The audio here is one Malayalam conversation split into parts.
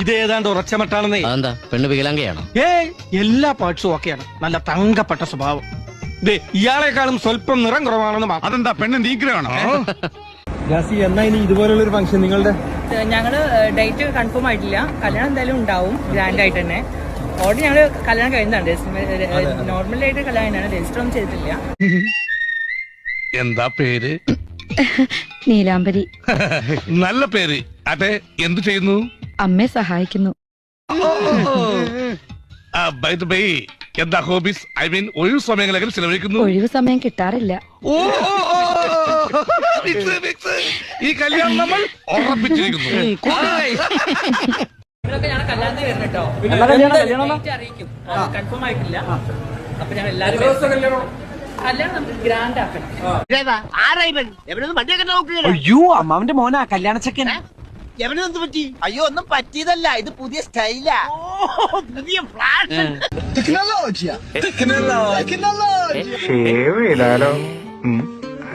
ഇത് ഏതാണ്ട് ഉറച്ചമട്ടാണെന്നേ. അതെന്താ? പെണ്ണ് വികലാംഗയാണോ? ഏ എല്ലാ പാർട്സും ഓക്കെയാണ്. നല്ല തങ്കപ്പെട്ട സ്വഭാവം. ദേ ഇയാളെക്കാളും സ്വല്പം നിറം കുറവാണെന്ന് മാത്രം. അതെന്താ പെണ്ണ് നീഗ്രഹമാണോ ജാസി എന്നാ ഇനി ഇതുപോലുള്ള ഒരു ഫംഗ്ഷൻ നിങ്ങളുടെ? ഞങ്ങൾ ഡേറ്റ് കൺഫേം ആയിട്ടില്ല. കല്യാണം എന്തായാലും ഉണ്ടാവും ഗ്രാൻഡ് ആയിട്ട് തന്നെ. ഓൾറെഡി ഞങ്ങൾ കല്യാണം കഴിഞ്ഞതാണ് നോർമൽ ആയിട്ട് കല്യാണം രജിസ്റ്റർ ഒന്നും ചെയ്തിട്ടില്ല. എന്താ പേര്? നീലാംബരി. നല്ല പേര്. അതെ എന്ത് ചെയ്യുന്നു? അമ്മയെ സഹായിക്കുന്നു. എന്താ ഹോബീസ് ഐ മീൻ ഒഴിവ് സമയങ്ങളെങ്കിലും ചെലവഴിക്കുന്നു. ഒഴിവു സമയം കിട്ടാറില്ല. ഈ കല്യാണം നമ്മൾ ഉറപ്പിച്ചിരിക്കുന്നു. കൺഫേം ആയിട്ടില്ല. അപ്പൊ ഞങ്ങൾ എല്ലാവരും അയ്യോ അമ്മാവന്റെ മോനാ കല്യാണ ചെക്കൻ എവനെന്ത് പറ്റി? അയ്യോ ഒന്നും പറ്റിയതല്ല. ഇത് പുതിയ സ്റ്റൈലാ. പുതിയ ഫ്ലാഷ്.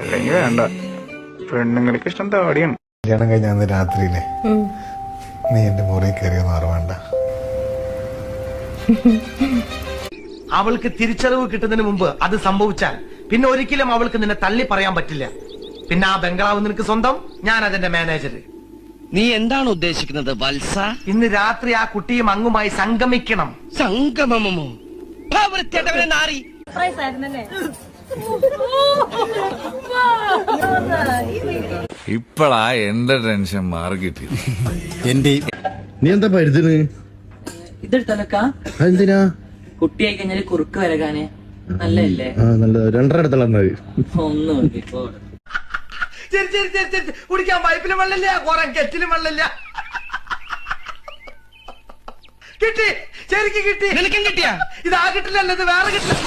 അല്ലെങ്കിൽ വേണ്ട. പെണ്ണുങ്ങൾക്ക് ഇഷ്ടം താടിയാണ്. കല്യാണം കഴിഞ്ഞ അന്ന് രാത്രിയിലെ നീ എന്റെ മുറിയിൽ കയറിയൊന്നും ഓർമ്മണ്ട അവൾക്ക് തിരിച്ചറിവ് കിട്ടുന്നതിന് മുമ്പ് അത് സംഭവിച്ചാൽ പിന്നെ ഒരിക്കലും അവൾക്ക് നിന്നെ തള്ളി പറയാൻ പറ്റില്ല. പിന്നെ ആ ബംഗ്ലാവ് നിനക്ക് സ്വന്തം ഞാൻ അതിന്റെ മാനേജർ നീ എന്താണ് ഉദ്ദേശിക്കുന്നത് വത്സ? ഇന്ന് രാത്രി ആ കുട്ടിയും അങ്ങുമായി സംഗമിക്കണം. സംഗമമോ? നാറി. ഇപ്പളാ എന്റെ ടെൻഷൻ മാറി കിട്ടി എന്റെ നീ എന്താ പരുതിന് ഇതെടുത്തലക്ക എന്തിനാ കുട്ടിയായി കഴിഞ്ഞാൽ കുറുക്ക് വരകാനെ. നല്ലല്ലേ ആ നല്ല രണ്ടര അടുത്തുള്ള മതി ഒന്നും ശരി ശരി ശരി ശരി കുടിക്കാൻ പൈപ്പിലും വെള്ളമില്ല കുറെ കെറ്റിലും വെള്ളമില്ല. കിട്ടി ശരിക്കും കിട്ടി. നിനക്കും കിട്ടിയാ? ഇത് ആ കിട്ടില്ലല്ലോ ഇത് വേറെ കിട്ടില്ല!